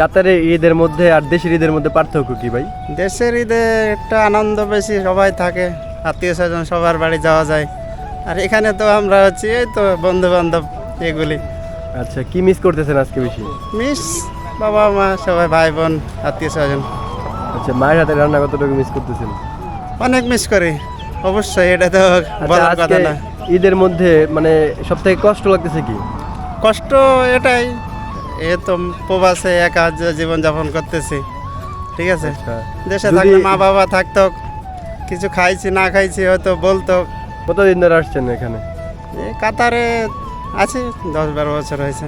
কাতারে ঈদের মধ্যে আর দেশের ঈদের মধ্যে পার্থক্য কি ভাই? দেশের ঈদে একটা আনন্দ বেশি সবাই থাকে আত্মীয় স্বজন সবার বাড়ি যাওয়া যায়। আর এখানে তো আমরা হচ্ছি এই তো বন্ধু বান্ধব এগুলি। আচ্ছা কি মিস করতেছেন আজকে বেশি? মিস বাবা মা সবাই ভাই বোন আত্মীয় স্বজন। আচ্ছা মায়ের হাতে রান্না কতটুকু মিস করতেছেন? অনেক মিস করি অবশ্যই এটা তো আচ্ছা বলার কথা না। ঈদের মধ্যে মানে সব থেকে কষ্ট লাগতেছে কি? কষ্ট এটাই এ তো প্রবাসে একা জীবনযাপন করতেছি। ঠিক আছে? আচ্ছা। দেশে থাকলে মা বাবা থাকতো কিছু খাইছি না খাইছি হয়তো বলতো। কতদিন ধরে আসছেন এখানে? এই কাতারে আছি দশ বারো বছর হয়েছে।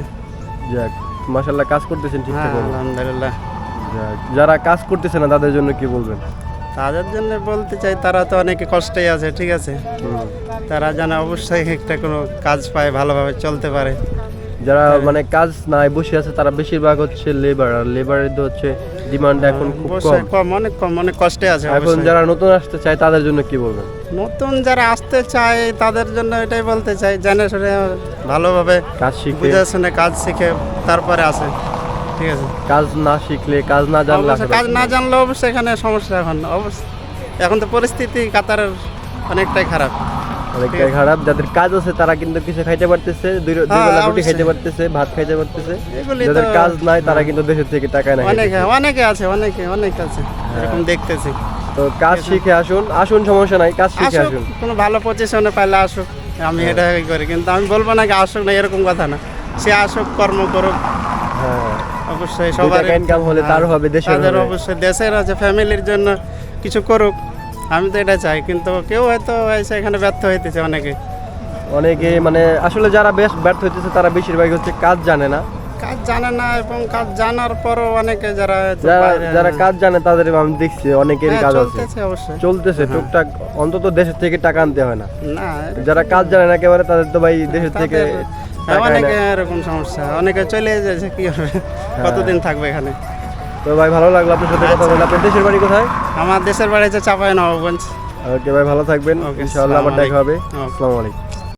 যাক মাসাল্লাহ কাজ করতেছেন হ্যাঁ ঠিকঠাক আলহামদুলিল্লাহ। যাক যারা কাজ করতেছে না তাদের জন্য কি বলবেন? তাদের জন্য বলতে চাই তারা তো অনেকে কষ্টেই আছে ঠিক আছে? তারা যেন অবশ্যই একটা কোনো কাজ পায় ভালোভাবে চলতে পারে। যারা হ্যাঁ। মানে কাজ নাই বসে আছে তারা বেশিরভাগ হচ্ছে লেবার আর লেবারের তো হচ্ছে ডিমান্ড এখন খুব কম। অনেক কম অনেক কষ্টে আছে এখন যারা নতুন আসতে চায় তাদের জন্য কি বলবেন? নতুন যারা আসতে চায় তাদের জন্য এটাই বলতে চাই জেনে শুনে ভালোভাবে কাজ শিখে। বুঝে শুনে কাজ শিখে তারপরে আসে। ঠিক আছে? কাজ না শিখলে কাজ না জানলে কাজ না জানলে অবশ্যই এখানে সমস্যা এখন অবশ্যই। এখন তো পরিস্থিতি কাতারের অনেকটাই খারাপ। অনেকটাই খারাপ যাদের কাজ আছে তারা কিন্তু কিছু খাইতে পারতেছে দুই হ্যাঁ, বেলা রুটি খাইতে পারতেছে ভাত খাইতে পারতেছে। যাদের কাজ নাই তারা কিন্তু দেশের থেকে টাকা না অনেকে অনেকে আছে অনেকে অনেক আছে এরকম দেখতেছি। তো কাজ শিখে আসুন আসুন সমস্যা নাই কাজ শিখে আসুন। কোনো ভালো পজিশনে পাইলে আসুক আমি এটা করি কিন্তু আমি বলব না কি আসুক না এরকম কথা না। সে আসুক কর্ম করুক। হ্যাঁ। অবশ্যই সবার income হলে তার হবে, দেশের অবশ্যই দেশের আছে ফ্যামিলির জন্য কিছু করুক। আমি তো এটা চাই কিন্তু কেউ হয়তো এসে এখানে ব্যর্থ হইতেছে অনেকে। অনেকে মানে আসলে যারা বেশ ব্যর্থ হইতেছে তারা বেশিরভাগ হচ্ছে কাজ জানে না। কাজ জানে না এবং কাজ জানার পরও অনেকে যারা যারা কাজ জানে তাদের আমি দেখছি অনেকেরই হ্যাঁ, কাজ আছে। চলতেছে অবশ্যই। চলতেছে টুকটাক অন্তত দেশের থেকে টাকা আনতে হয় না। যারা কাজ জানে না একেবারে তাদের তো ভাই দেশের থেকে হ্যাঁ, অনেকে এরকম সমস্যা অনেকে চলে যাচ্ছে কি হবে? হ্যাঁ। কতদিন থাকবে এখানে? তো ভাই ভালো লাগল আপনার সাথে কথা বলে। আপনার দেশের বাড়ি কোথায়? আমার দেশের বাড়ি হচ্ছে চাপায় নবাবগঞ্জ ওকে ভাই ভালো থাকবেন। ইনশাআল্লাহ আবার দেখা হবে। আসসালামু আলাইকুম।